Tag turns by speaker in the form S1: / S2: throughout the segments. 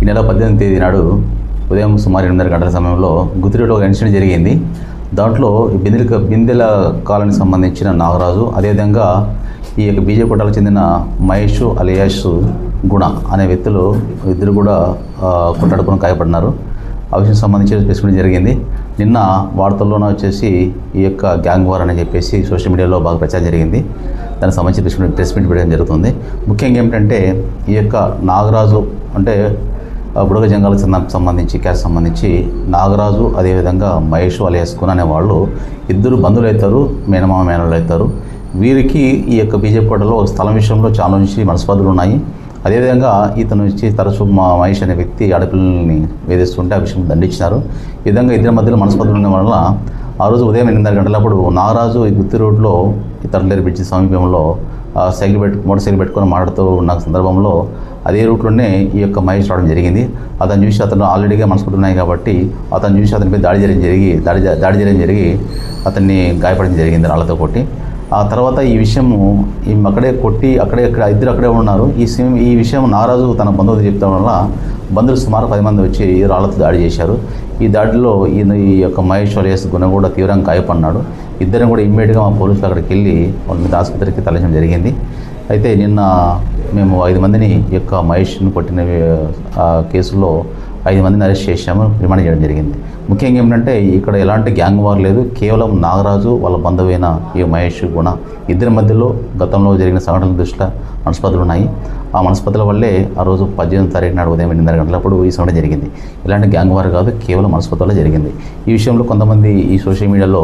S1: ఈ నెల పద్దెనిమిది తేదీ నాడు ఉదయం సుమారు ఎనిమిదిన్నర గంటల సమయంలో గుత్తిలో ఒక ఇన్సిడెంట్ జరిగింది. దాంట్లో ఈ బిందెల బిందెల కాలనీకి సంబంధించిన నాగరాజు అదేవిధంగా ఈ యొక్క బీజేపీ కుటాలకు చెందిన మహేష్ అలియాష్ గుణ అనే వ్యక్తులు ఇద్దరు కూడా కొట్టాడుకుని గాయపడినారు. ఆ విషయం సంబంధించి తెలుసుకోవడం జరిగింది. నిన్న వార్తల్లోనే వచ్చేసి ఈ యొక్క గ్యాంగ్ వార్ అని చెప్పేసి సోషల్ మీడియాలో బాగా ప్రచారం జరిగింది. దానికి సంబంధించి ప్రెస్ మీట్ పెట్టడం జరుగుతుంది. ముఖ్యంగా ఏమిటంటే ఈ యొక్క నాగరాజు అంటే బుడగ జంగాల సంబంధ- సంబంధించి కేసు సంబంధించి నాగరాజు అదేవిధంగా మహేష్ వాళ్ళు అనే వాళ్ళు ఇద్దరు బంధువులు అవుతారు మేనమామ మేనలు అవుతారు వీరికి ఈ యొక్క బీజేపీ కోటలో స్థలం విషయంలో చాలా నుంచి మనస్పర్ధలు ఉన్నాయి. అదేవిధంగా ఇతను నుంచి తరచూ మా మహేష్ అనే వ్యక్తి ఆడపిల్లల్ని వేధిస్తుంటే ఆ విషయం దండించినారు. ఈ విధంగా ఇద్దరి మధ్యలో మనస్పర్ధలు ఉండడం వల్ల ఆ రోజు ఉదయం ఎనిమిదిన్నర గంటలప్పుడు నాగరాజు ఈ గుత్తి రోడ్లో ఈ తరలేరు బ్రిడ్జ్ సమీపంలో సైకిల్ పెట్టు మోటార్ సైకిల్ పెట్టుకొని మాట్లాడుతూ ఉన్న సందర్భంలో అదే రూట్లోనే ఈ యొక్క మహేష్ రావడం జరిగింది. అతను చూసి అతను ఆల్రెడీగా మనస్పర్ధలు ఉన్నాయి కాబట్టి అతను చూసి అతనిపై దాడి చేయడం జరిగి దాడి దాడి చేయడం జరిగి అతన్ని గాయపడడం జరిగింది రాళ్ళతో కొట్టి ఆ తర్వాత ఈ విషయము ఈ అక్కడే కొట్టి అక్కడే ఇక్కడ ఇద్దరు అక్కడే ఉన్నారు. ఈ సిమ్ ఈ విషయం నారాజు తన బంధువులు చెప్తాం వల్ల బంధువులు సుమారు పది మంది వచ్చి రాళ్ళతో దాడి చేశారు. ఈ దాడిలో ఈయన ఈ యొక్క మహేష్ వలియస్ గుణ కూడా తీవ్రంగా గాయపడినాడు ఇద్దరం కూడా ఇమ్మీడియట్గా మా పోలీసులు అక్కడికి వెళ్ళి వాళ్ళ మీద ఆసుపత్రికి తరలించడం జరిగింది. అయితే నిన్న మేము ఐదు మందిని యొక్క మహేష్ను కొట్టిన ఆ కేసులో ఐదు మందిని అరెస్ట్ చేశాము రిమాండ్ చేయడం జరిగింది. ముఖ్యంగా ఏమిటంటే ఇక్కడ ఎలాంటి గ్యాంగ్ వార్ లేదు కేవలం నాగరాజు వాళ్ళ బంధువైన ఈ మహేష్ గుణ. ఇద్దరి మధ్యలో గతంలో జరిగిన సంఘటనల దృష్ట్యా మనస్పర్ధలు ఉన్నాయి ఆ మనస్పతుల వల్లే ఆ రోజు పద్దెనిమిది తారీఖు నాడు ఉదయం ఎనిమిదిన్నర గంటలప్పుడు ఈ సంఘటన జరిగింది. ఇలాంటి గ్యాంగ్ వార్ కాదు కేవలం మనస్పతి వల్ల జరిగింది. ఈ విషయంలో కొంతమంది ఈ సోషల్ మీడియాలో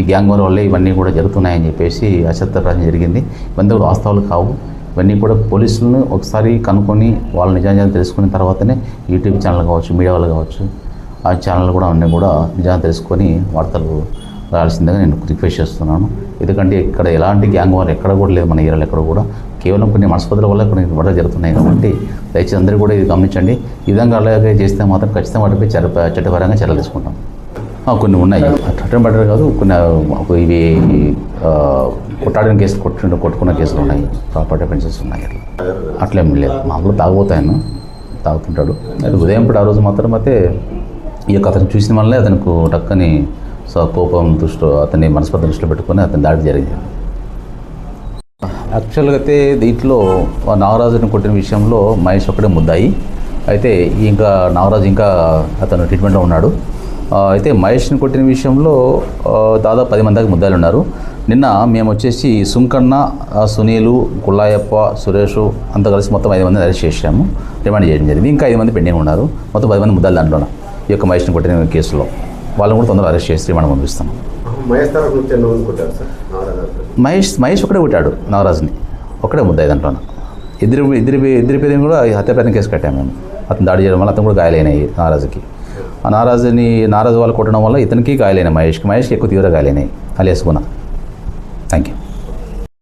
S1: ఈ గ్యాంగ్ వార్ వల్లే ఇవన్నీ కూడా జరుగుతున్నాయని చెప్పేసి అసత్యప్రాయం జరిగింది. ఇవన్నీ కూడా వాస్తవాలు కావు. ఇవన్నీ కూడా పోలీసులను ఒకసారి కనుక్కొని వాళ్ళ నిజాన్ని తెలుసుకున్న తర్వాతనే యూట్యూబ్ ఛానల్ కావచ్చు మీడియా వాళ్ళు కావచ్చు ఆ ఛానల్ కూడా అన్నీ కూడా నిజాన్ని తెలుసుకొని వార్తలు రాయాల్సిందిగా నేను రిక్వెస్ట్ చేస్తున్నాను. ఎందుకంటే ఇక్కడ ఎలాంటి గ్యాంగ్ వార్ ఎక్కడ కూడా లేదు మన ఏరియాలో ఎక్కడ కూడా. కేవలం కొన్ని మనస్పతుల వల్ల కొన్ని గొడవలు జరుగుతున్నాయి కాబట్టి దయచేసి అందరూ కూడా ఇది గమనించండి. ఈ విధంగా అలాగే చేస్తే మాత్రం ఖచ్చితంగా వాటిపై చట్ట చట్టపరంగా చర్యలు తీసుకుంటాం. కొన్ని ఉన్నాయి. అట్టం బెటర్ కాదు కొన్ని ఇవి కొట్టాడిన కేసులు కొట్టు కొట్టుకున్న కేసులు ఉన్నాయి. ప్రాపర్టీ అఫెన్సెస్ ఉన్నాయి అట్లా. అట్లేం లేదు. మామూలు తాగబోతాయను తాగుతుంటాడు. అది ఉదయం పూట ఆ రోజు మాత్రం అయితే ఈ యొక్క అతను చూసిన వల్లే అతనికి టక్కని సో కోపం దృష్టి అతని మనస్పర్ధ దృష్టిలో పెట్టుకొని అతని దాడి జరిగింది. యాక్చువల్గా అయితే దీంట్లో నాగరాజుని కొట్టిన విషయంలో మహేష్ ఒక్కడే ముద్దాయి. అయితే ఇంకా నాగరాజు ఇంకా అతను ట్రీట్మెంట్లో ఉన్నాడు. అయితే మహేష్ని కొట్టిన విషయంలో దాదాపు పది మంది దాకా ముద్దాయిలు ఉన్నారు. నిన్న మేము వచ్చేసి సుంకన్న సునీలు కుల్లాయప్ప సురేష్ అంతా కలిసి మొత్తం ఐదు మందిని అరెస్ట్ చేశాము. రిమాండ్ చేయడం జరిగింది. ఇంకా ఐదు మంది పెండింగ్ ఉన్నారు. మొత్తం పది మంది ముద్దాయిలు దాంట్లో ఈ యొక్క మహేష్ని కొట్టిన కేసులో. వాళ్ళని కూడా తొందరగా అరెస్ట్ చేసి రిమాండ్ పంపిస్తాం మహేష్. మహేష్ ఒకడే కొట్టాడు నాగరాజుని ఒకడే ముద్దాయి దాంట్లో ఇద్దరు ఇద్దరి ఇద్దరి పేరుని కూడా హత్య ప్రయత్నం కేసు కట్టాము మేము. అతను దాడి చేయడం వల్ల అతను కూడా గాయాలైనాయి నారాజుకి. ఆ నారాజుని నారాజు వాళ్ళు కొట్టడం వల్ల ఇతనికి గాయాలైనాయి మహేష్కి మహేష్కి ఎక్కువ తీవ్ర గాయాలైనాయి అలియాస్ గుణ. Thank you